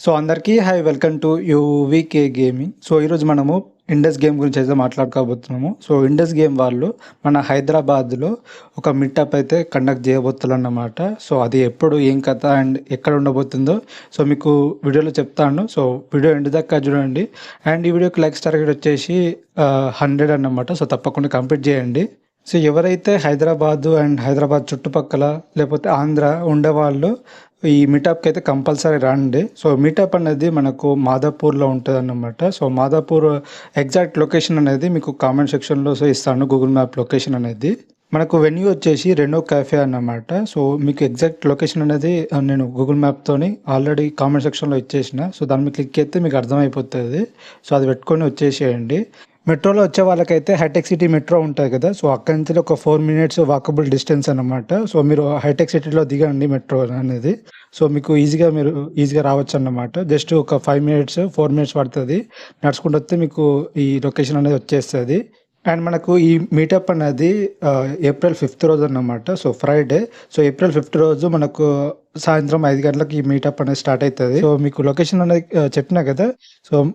So అందరికీ hi welcome to UVK gaming so ఈరోజు మనము ఇండస్ గేమ్ గురించి అయితే మాట్లాడుకోబోతున్నాము. సో ఇండస్ గేమ్ వాళ్ళు మన హైదరాబాద్లో ఒక మిట్టప్ అయితే కండక్ట్ చేయబోతున్నారు అన్నమాట సో అది ఎప్పుడు ఏం కథ అండ్ ఎక్కడ ఉండబోతుందో సో మీకు వీడియోలో చెప్తాను. సో వీడియో ఎండ్ దాకా చూడండి. అండ్ ఈ వీడియోకి లైక్స్ టార్గెట్ వచ్చేసి హండ్రెడ్ అన్నమాట. సో తప్పకుండా కంప్లీట్ చేయండి. సో ఎవరైతే హైదరాబాదు అండ్ హైదరాబాద్ చుట్టుపక్కల లేకపోతే ఆంధ్ర ఉండేవాళ్ళు ఈ మీటప్కి అయితే కంపల్సరీ రండి. సో మీటప్ అనేది మనకు మాదాపూర్లో ఉంటుంది అన్నమాట సో మాదాపూర్ ఎగ్జాక్ట్ లొకేషన్ అనేది మీకు కామెంట్ సెక్షన్లో ఇస్తాను గూగుల్ మ్యాప్ లొకేషన్ అనేది. మనకు వెన్యూ వచ్చేసి రెనో క్యాఫే అన్నమాట. సో మీకు ఎగ్జాక్ట్ లొకేషన్ అనేది నేను గూగుల్ మ్యాప్తోని ఆల్రెడీ కామెంట్ సెక్షన్లో ఇచ్చేసిన. సో దాని మీద క్లిక్ అయితే మీకు అర్థమైపోతుంది. సో అది పెట్టుకొని వచ్చేసేయండి. మెట్రోలో వచ్చే వాళ్ళకైతే హైటెక్ సిటీ మెట్రో ఉంటుంది కదా. సో అక్కడి నుంచి ఒక ఫోర్ మినిట్స్ వాకబుల్ డిస్టెన్స్ అన్నమాట. సో మీరు హైటెక్ సిటీలో దిగండి మెట్రో అనేది. సో మీకు ఈజీగా మీరు ఈజీగా రావచ్చు అన్నమాట. జస్ట్ ఒక ఫైవ్ మినిట్స్ ఫోర్ మినిట్స్ పడుతుంది. నడుచుకుంటూ వస్తే మీకు ఈ లొకేషన్ అనేది వచ్చేస్తుంది. అండ్ మనకు ఈ మీటప్ అనేది ఏప్రిల్ ఫిఫ్త్ రోజు అన్నమాట. So Friday. So April fifth రోజు మనకు సాయంత్రం ఐదు గంటలకు ఈ మీటప్ అనేది స్టార్ట్ అవుతుంది. సో మీకు లొకేషన్ అనేది చెప్పినా కదా? సో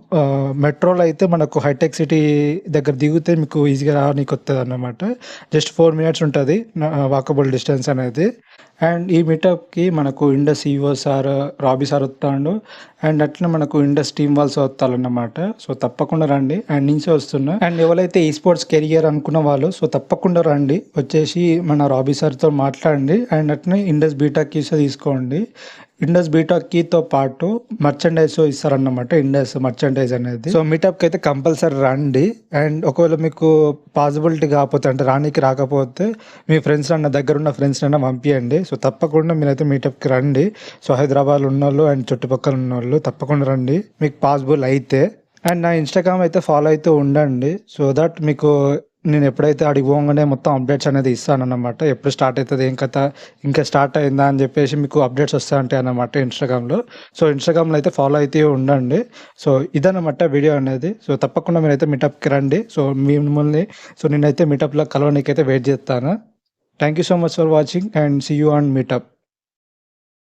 మెట్రోలో అయితే మనకు హైటెక్ సిటీ దగ్గర దిగితే మీకు ఈజీగా రావడానికి వస్తుంది అన్నమాట జస్ట్ ఫోర్ మినిట్స్ ఉంటుంది వాకబుల్ డిస్టెన్స్ అనేది. అండ్ ఈ మీటప్కి మనకు Indus EO sir rabi sir వస్తాడు. అండ్ అట్లా మనకు ఇండస్ టీమ్ వాల్స్ వస్తారన్నమాట. సో తప్పకుండా రండి. అండ్ నుంచే వస్తున్నా. అండ్ ఎవరైతే ఈ స్పోర్ట్స్ కెరియర్ అనుకున్న వాళ్ళు సో తప్పకుండా రండి. వచ్చేసి మన రాబీ సార్తో మాట్లాడండి. అండ్ అట్లనే ఇండస్ బీటా తీసుకు తీసుకోండి. ఇండస్ బీటా కీతో పాటు మర్చండైజ్ ఇస్తారన్నమాట ఇండస్ మర్చండైజ్ అనేది. సో మీటప్కి అయితే కంపల్సరీ రండి. అండ్ ఒకవేళ మీకు పాసిబిలిటీ కాకపోతే అంటే రానికి రాకపోతే మీ ఫ్రెండ్స్ అన్న దగ్గర ఉన్న ఫ్రెండ్స్ అన్న పంపించండి సో తప్పకుండా మీరైతే మీటప్కి రండి. సో హైదరాబాద్ ఉన్న వాళ్ళు అండ్ చుట్టుపక్కల ఉన్న వాళ్ళు తప్పకుండా రండి. మీకు పాసిబుల్ అయితే. అండ్ నా ఇన్స్టాగ్రామ్ అయితే ఫాలో అయితే ఉండండి. సో దట్ మీకు నేను ఎప్పుడైతే అడిగి పోగానే మొత్తం అప్డేట్స్ అనేది ఇస్తాను అన్నమాట ఎప్పుడు స్టార్ట్ అవుతుంది ఏం కథ ఇంకా స్టార్ట్ అయిందా అని చెప్పేసి మీకు అప్డేట్స్ వస్తాయంటాయి అన్నమాట ఇన్స్టాగ్రామ్లో సో ఇన్స్టాగ్రామ్లో అయితే ఫాలో అయితే ఉండండి. సో ఇదన్నమాట వీడియో అనేది. సో తప్పకుండా మీరైతే మీటప్కి రండి. సో మిమ్మల్ని సో నేనైతే మీటప్లో కలవనీకైతే వెయిట్ చేస్తాను. Thank you so much for watching and see you on meetup